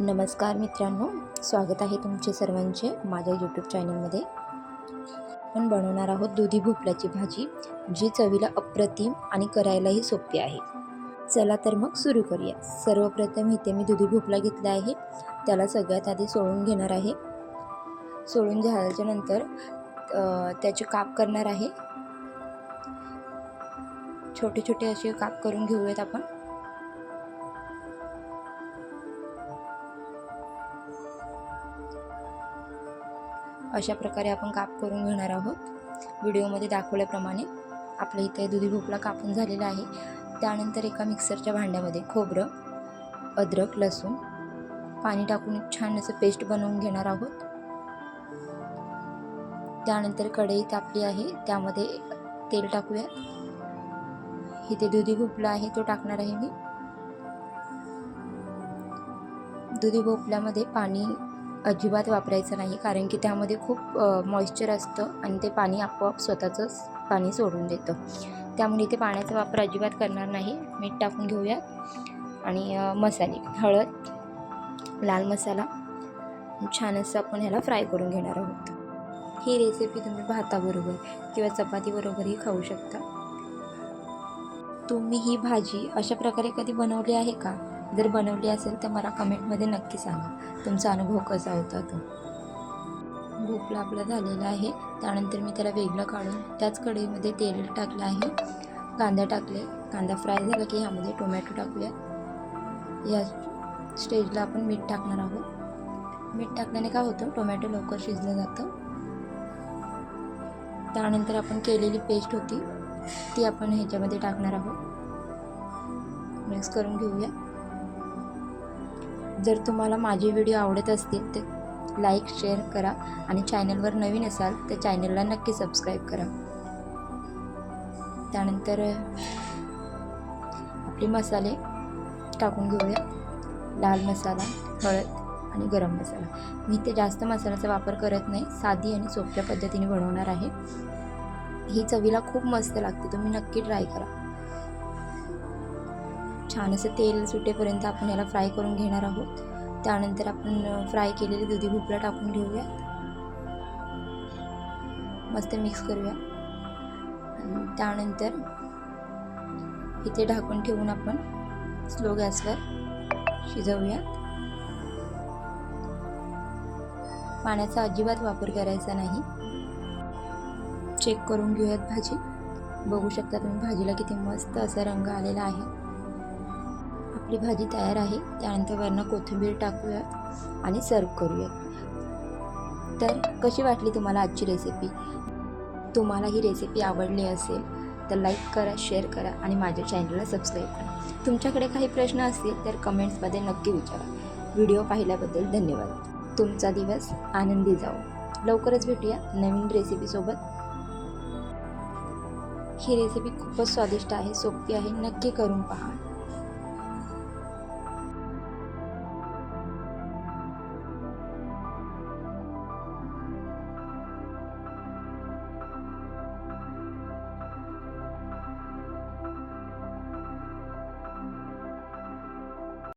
नमस्कार मित्रांनो स्वागत आहे तुमचे सर्वांचे माझ्या यूट्यूब चॅनलमध्ये आपण बनवणार आहोत दुधी भोपळ्याची भाजी जी चवीला अप्रतिम आणि करायलाही सोपी आहे. चला तर मग सुरू करूया. सर्वप्रथम इथे मी दुधी भोपळा घेतला आहे. त्याला सगळ्यात आधी सोडून घेणार आहे. सोडून झाल्याच्यानंतर त्याचे काप करणार आहे. छोटे छोटे असे काप करून घेऊयात आपण. अशा प्रकारे आपण काप करून घेणार आहोत. व्हिडिओमध्ये दाखवल्याप्रमाणे आपल्या इथे दुधी भोपळा कापून झालेला आहे. त्यानंतर एका मिक्सरच्या भांड्यामध्ये खोबरं अद्रक लसूण पाणी टाकून छान असं पेस्ट बनवून घेणार आहोत. त्यानंतर कढई तापली आहे. त्यामध्ये तेल टाकूया. इथे दुधी भोपळा आहे तो टाकणार आहे मी. दुधी भोपळ्यामध्ये पाणी अजिबात वापरायचं नाही कारण की त्यामध्ये खूप मॉइश्चर असतं आणि ते पाणी आपोआप स्वतःचंच पाणी सोडून देतं. त्यामुळे इथे पाण्याचा वापर अजिबात करणार नाही. मीठ टाकून घेऊयात. आणि मसाले हळद लाल मसाला. छान असं आपण ह्याला फ्राय करून घेणार आहोत. ही रेसिपी तुम्ही भाताबरोबर किंवा चपातीबरोबरही खाऊ शकता. तुम्ही ही भाजी अशा प्रकारे कधी बनवली आहे का? जर बनवली असेल तर मला कमेंटमध्ये नक्की सांगा. तुमचा अनुभव कसा होता तो? भोपळा आपला झालेला आहे. त्यानंतर मी त्याला वेगळं काढून त्याच कढईमध्ये तेल टाकलं आहे. कांदा टाकले. कांदा फ्राय झाला की ह्यामध्ये टोमॅटो टाकूया. या स्टेजला आपण मीठ टाकणार आहोत. मीठ टाकल्याने काय होतं? टोमॅटो लवकर शिजलं जातं. त्यानंतर आपण केलेली पेस्ट होती ती आपण ह्याच्यामध्ये टाकणार आहोत. मिक्स करून घेऊया. जर तुम्हाला माझे व्हिडिओ आवडत असतील तर लाईक शेअर करा आणि चॅनलवर नवीन असाल तर चॅनलला नक्की सबस्क्राईब करा. त्यानंतर आपले मसाले टाकून घेऊया. लाल मसाला हळद आणि गरम मसाला. मी ते जास्त मसाल्याचा वापर करत नाही. साधी आणि सोप्या पद्धतीने बनवणार आहे. ही चवीला खूप मस्त लागते. तुम्ही नक्की ट्राय करा. छान असं तेल सुटेपर्यंत आपण याला फ्राय करून घेणार आहोत. त्यानंतर आपण फ्राय केलेली दुधी भोपळा टाकून घेऊयात मस्त मिक्स करूया. त्यानंतर इथे ढाकून ठेवून आपण स्लो गॅसवर शिजवूया. पाण्याचा अजिबात वापर करायचा नाही. चेक करून घेऊयात भाजी. बघू शकता तुम्ही भाजीला किती मस्त असा रंग आलेला आहे. आपली भाजी तयार आहे. त्यानंतर वरनं कोथिंबीर टाकूयात आणि सर्व करूयात तर कशी वाटली तुम्हाला आजची रेसिपी तुम्हाला ही रेसिपी आवडली असेल तर लाईक करा शेअर करा आणि माझ्या चॅनलला सबस्क्राईब करा. तुमच्याकडे काही प्रश्न असतील तर कमेंट्समध्ये नक्की विचारा. व्हिडिओ पाहिल्याबद्दल धन्यवाद. तुमचा दिवस आनंदी जाओ लवकरच भेटूया नवीन रेसिपीसोबत ही रेसिपी खूपच स्वादिष्ट आहे सोपी आहे नक्की करून पहा.